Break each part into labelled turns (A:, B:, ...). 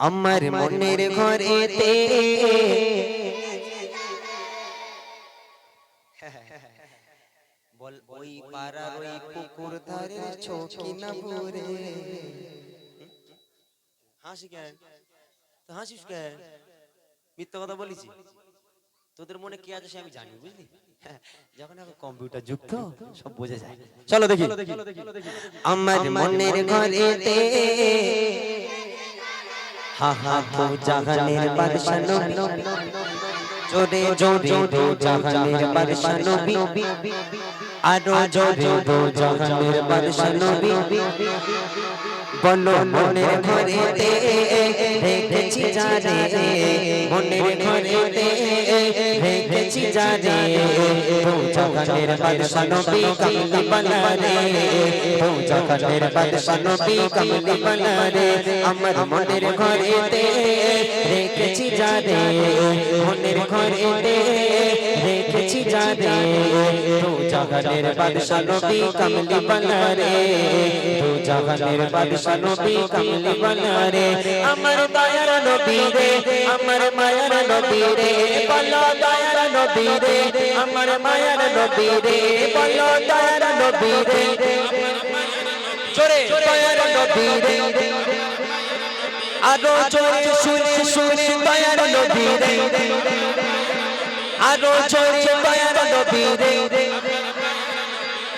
A: আমার মনের ঘরেতে। বল ওই পাড়ার ওই পুকুর ধারে চৌকি না ভরে। হাসি কেন? তো হাসিস কেন? মিথ্যা কথা বলেছি? তোদের মনে কি আছে সে আমি জানি বুঝলি? যখন এখন কম্পিউটার যুক্ত সব বোঝা যায়। চলো দেখি। আমার মনের ঘরেতে। হা হা তো জাহানের বাদশা নবী জোরে জোরে দো জাহানের বাদশা নবী আরও জোরে দো জাহানের বাদশা নবী বলো মনের ঘরেতে রেখেছি জানে মনের ঘরেতে রেখেছি জানে জাহানের বাদশা নবী কমলি বানারে জাহানের বাদশা নবী কমলি বানারে আমার মনের ঘরেতে রেখেছি জানে মনের ঘরেতে রেখেছি জানে জাহানের বাদশা নবী কমলি বানারে। দো জাহানের বাদশা নবী কমলি বানারে। আমার দয়ার নবী রে আমার মায়ার নবী রে বলো দয়ার নবী রে আমার মায়ার নবী রে বলো দয়ার নবী রে। জোরে দয়ার নবী রে। আরও জোরে শুনে শুনে দয়ার নবী রে। আরও জোরে দয়ার নবী রে।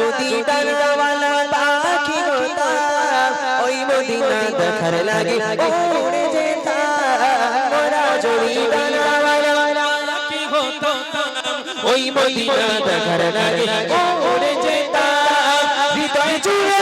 A: যদি ডালওয়ালা পাখি হতাম ওই মদিনা দেখার লাগে উড়ে যেতাম মোরা যদি ডালওয়ালা পাখি হতাম ওই মদিনা দেখার লাগে উড়ে যেতাম হৃদয় জুড়ে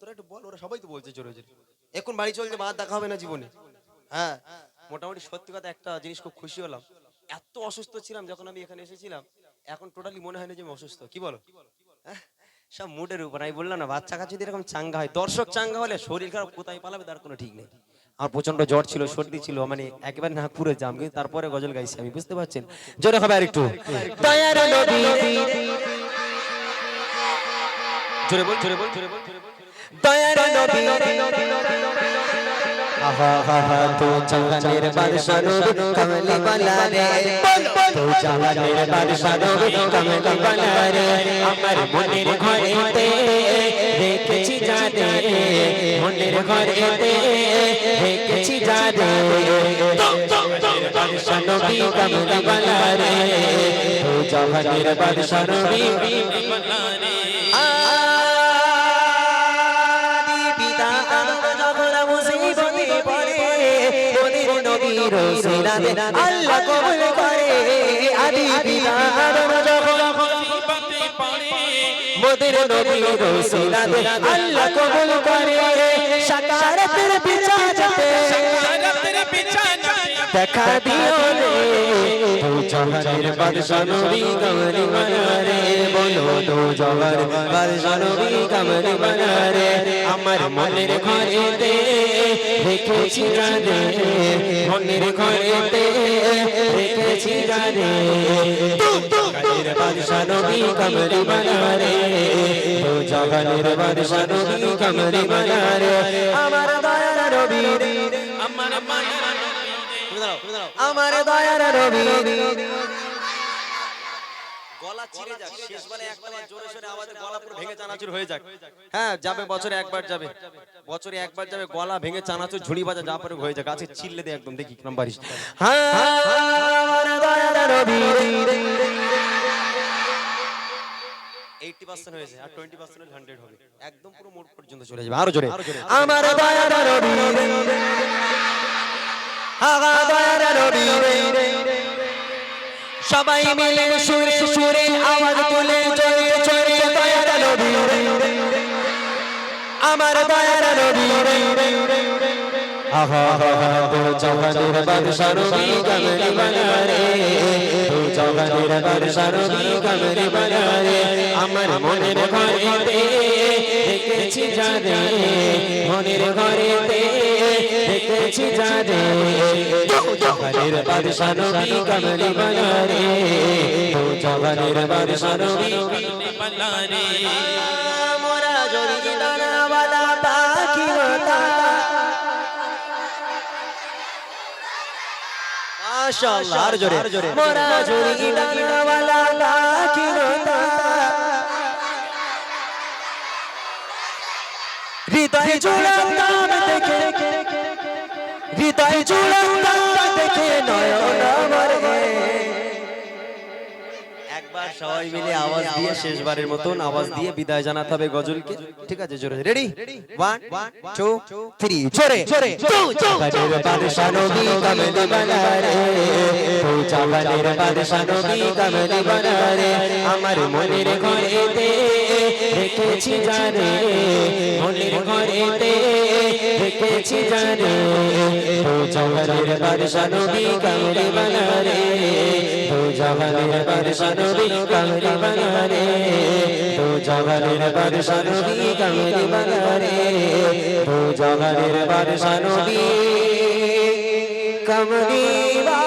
B: তোরা একটু বল ওরা সবাই তো বলছে জোরে জোরে এখন বাড়ি চলছে বাদ দেখা হবে না জীবনে হ্যাঁ মোটামুটি সত্যি কথা একটা জিনিস খুব খুশি হলাম এত অসুস্থ ছিলাম যখন আমি এখানে এসেছিলাম এখন টোটালি মনে হয় না যে আমি অসুস্থ কি বলো হ্যাঁ? সব মুডের উপর। আমি বললাম না, বাচ্চা কাছে যদি এরকম চাঙ্গা হয়। দর্শক চাঙ্গা হলে শরীর খারাপ, কোথায় পালাবে তার কোনো ঠিক নেই। আমার প্রচণ্ড জ্বর ছিল, সর্দি ছিল মানে একেবারে না পুরে জাম কিন্তু তারপরে গজল গাইছি আমি, বুঝতে পারছেন? জোরে হবে আরেকটু। জোরে বল জোরে বল জোরে বল জোরে বল
A: দয়ার হা তো জাহানের বাদশা নবী কমলি বালা রে তো জাহানের বাদশা নবী কমলি বালা রে আমার মনের ঘরেতে রেখেছি জানে মনের ঘরেতে রেখেছি জানে বাদশা নবী কমলি বালা রে তো জাহানের বাদশা নবী কমলি বালা রে নবীর সিরাতে আল্লাহ কবুল করে আদি পিতা যখন মোদের সিরাতে আল্লাহ কবুল করে। বিচারতে দেখা দিও রে তো জহানের বাদশা নবী কমরি বানারে বলো তো জহার বাদশা নবী কমরি বানারে আমার মনের ঘরেতে রেখেছি জানে মনের ঘরেতে রেখেছি জানে জহানের বাদশা নবী কমরি বানারে তো জহানের বাদশা নবী কমরি বানারে আমার দয়ার নবী
C: আমার
A: দয়ার রবি
B: গলা চিরে যাক। শেষবারে একবার জোরে সোরে আওয়াজে গলা পুরো ভেঙে চানাচুর হয়ে যাক। হ্যাঁ যাবে বছরে একবার যাবে। বছরে একবার যাবে গলা ভেঙে চানাচুর ঝুড়ি বাজা যা পরে হয়ে যাক। আছে চিল্লে দে একদম দেখি
A: হ্যাঁ রবি
B: পার্সেন্ট হয়েছে আর টোয়েন্টি পার্সেন্ট হান্ড্রেড হবে। একদম পুরো মোড় পর্যন্ত চলে যাবে। আরও জোরে।
A: আমার দয়ার নবী আগা দয়ার নবী সবাই মিলে সুরে সুরে আওয়াজ তুলে চলে চলে দয়ার নবী আমার দয়ার নবী আহা আহা তো জওয়ানের বাদশা নবী কমলি বানারে। তো জওয়ানের বাদশা নবী কমলি বানারে। আমার মনের ঘরেতে দেখেছি জানে মনের ঘরেতে দেখেছি জানে তো জওয়ানের বাদশা নবী কমলি বানারে তো জওয়ানের বাদশা নবী
C: বলারে
A: মোরা জড়ি ডানাওয়ালা পাখি হতা মাশাআল্লাহ আর জোরে। মোরা জড়ি ডানাওয়ালা হৃদয় জুড়াতাম দেখে। হৃদয় জুড়াতাম দেখে নয়ন একবার সবাই মিলে আওয়াজ দিয়ে শেষবারের মতন আওয়াজ দিয়ে বিদায় জানাতে হবে গজলকে। ঠিক আছে জোরে রেডি? ওয়ান টু থ্রি জোরে। জোরে। জাগানের বাদশা নবী কমলি বানারে। তো জাগানের বাদশা নবী কমলি বানারে। আমার মনের ঘরেতে রেখেছি জানে। ঘরেতে রেখেছি জানে তো জাগানের বাদশা নবী কমলি বানারে তো জাগানের বাদশা নবী কমলি বানারে তো জাগানের বাদশা নবী কমলি বানারে তো জাগানের বাদশা নবী কমলি বানারে।